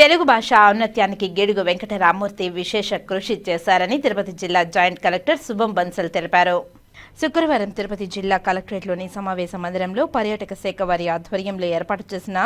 తెలుగు భాష ఔన్నత్యానికి గిడుగు వెంకట రామ్మూర్తి విశేష కృషి చేశారని తిరుపతి జిల్లా జాయింట్ కలెక్టర్ శుభం బన్సల్ తెలిపారు. శుక్రవారం తిరుపతి జిల్లా కలెక్టరేట్లోని సమావేశ మందిరంలో పర్యాటక శాఖ వారి ఆధ్వర్యంలో ఏర్పాటు చేసిన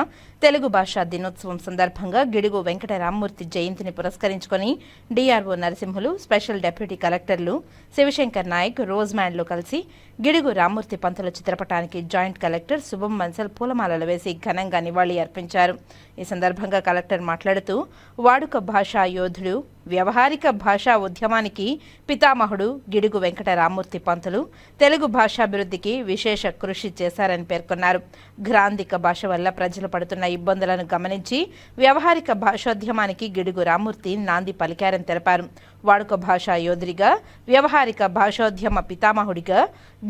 తెలుగు భాషా దినోత్సవం సందర్భంగా గిడుగు వెంకట రామ్మూర్తి జయంతిని పురస్కరించుకొని డిఆర్ఓ నరసింహులు స్పెషల్ డెప్యూటీ కలెక్టర్లు శివశంకర్ నాయక్ రోజ్మ్యాన్లు కలిసి గిడుగు రామ్మూర్తి పంతుల చిత్రపటానికి జాయింట్ కలెక్టర్ శుభం బన్సల్ పూలమాలలు వేసి ఘనంగా నివాళి అర్పించారు ఈ సందర్భంగా కలెక్టర్ మాట్లాడుతూ వాడుక భాషా యోధుడు వ్యవహారిక భాషా ఉద్యమానికి పితామహుడు గిడుగు వెంకట రామూర్తి పంతులు తెలుగు భాషాభివృద్ధికి విశేష కృషి చేశారని పేర్కొన్నారు. గ్రాంధిక భాష వల్ల ప్రజలు పడుతున్న ఇబ్బందులను గమనించి వ్యవహారిక భాషోద్యమానికి గిడుగు రామూర్తి నాంది పలికారని తెలిపారు. వాడుక భాషా యోధుడిగా వ్యవహారిక భాషోద్యమ పితామహుడిగా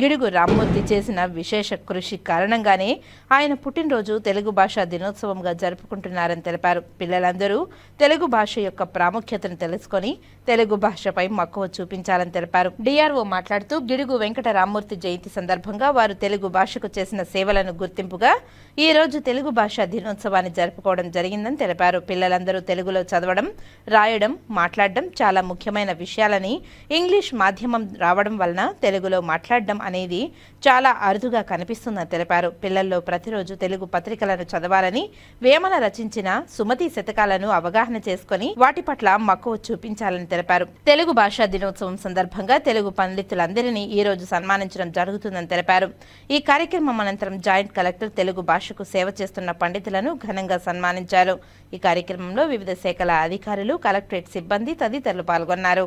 గిడుగు రామ్మూర్తి చేసిన విశేష కృషి కారణంగానే ఆయన పుట్టినరోజు తెలుగు భాషా దినోత్సవంగా జరుపుకుంటున్నారని తెలిపారు. పిల్లలందరూ తెలుగు భాష యొక్క ప్రాముఖ్యతను తెలుసుకొని తెలుగు భాషపై మక్కువ చూపించాలని తెలిపారు. డిఆర్ఓ మాట్లాడుతూ గిడుగు వెంకట రామ్మూర్తి జయంతి సందర్భంగా వారు తెలుగు భాషకు చేసిన సేవలను గుర్తింపుగా ఈ రోజు తెలుగు భాషా దినోత్సవాన్ని జరుపుకోవడం జరిగిందని తెలిపారు. పిల్లలందరూ తెలుగులో చదవడం రాయడం మాట్లాడడం చాలా ముఖ్యం. ముఖ్యమైన విషయాలని ఇంగ్లీష్ మాధ్యమం రావడం వలన తెలుగులో మాట్లాడడం అనేది చాలా అరుదుగా కనిపిస్తుందని తెలిపారు. పిల్లల్లో ప్రతిరోజు తెలుగు పత్రికలను చదవాలని వేమన రచించిన సుమతి శతకాలను అవగాహన చేసుకొని వాటి పట్ల మక్కువ చూపించాలని తెలిపారు. తెలుగు భాషా దినోత్సవం సందర్భంగా తెలుగు పండితులందరినీ ఈ రోజు సన్మానించడం జరుగుతుందని తెలిపారు. ఈ కార్యక్రమం అనంతరం జాయింట్ కలెక్టర్ తెలుగు భాషకు సేవ చేస్తున్న పండితులను ఘనంగా సన్మానించారు. ఈ కార్యక్రమంలో వివిధ శాఖల అధికారులు కలెక్టరేట్ సిబ్బంది తదితరులు పాల్గొన్నారు.